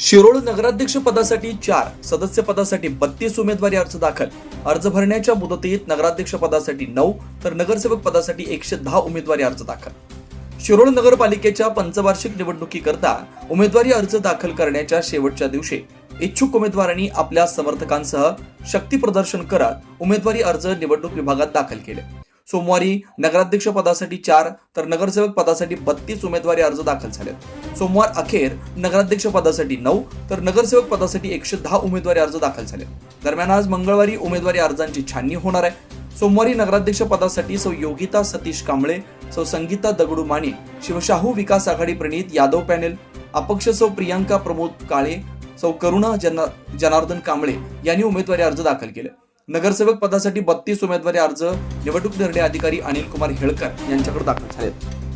शिरोळ नगराध्यक्ष पदासाठी चार सदस्य पदासाठी बत्तीस उमेदवारी अर्ज दाखल. अर्ज भरण्याच्या मुदतीत नगराध्यक्ष पदासाठी नऊ तर नगरसेवक पदासाठी एकशे दहा उमेदवारी अर्ज दाखल. शिरोळ नगरपालिकेच्या पंचवार्षिक निवडणुकीकरता उमेदवारी अर्ज दाखल करण्याच्या शेवटच्या दिवशी इच्छुक उमेदवारांनी आपल्या समर्थकांसह शक्ती प्रदर्शन करत उमेदवारी अर्ज निवडणूक विभागात दाखल केले. सोमवारी नगराध्यक्ष पदासाठी चार तर नगरसेवक पदासाठी बत्तीस उमेदवारी अर्ज दाखल झाले. सोमवार अखेर नगराध्यक्ष पदासाठी नऊ तर नगरसेवक पदासाठी एकशे दहा उमेदवारी अर्ज दाखल झाले. दरम्यान आज मंगळवारी उमेदवारी अर्जांची छाननी होणार आहे. सोमवारी नगराध्यक्ष पदासाठी सौ योगिता सतीश कांबळे सौ संगीता दगडू माने शिवशाहू विकास आघाडी प्रणित यादव पॅनेल अपक्ष सौ प्रियांका प्रमोद काळे सौ करुणा जना जनार्दन कांबळे यांनी उमेदवारी अर्ज दाखल केले. नगरसेवक पदासाठी बत्तीस उमेदवारी अर्ज निवडणूक निर्णय अधिकारी अनिल कुमार हेळकर यांच्याकडे दाखल झालेत.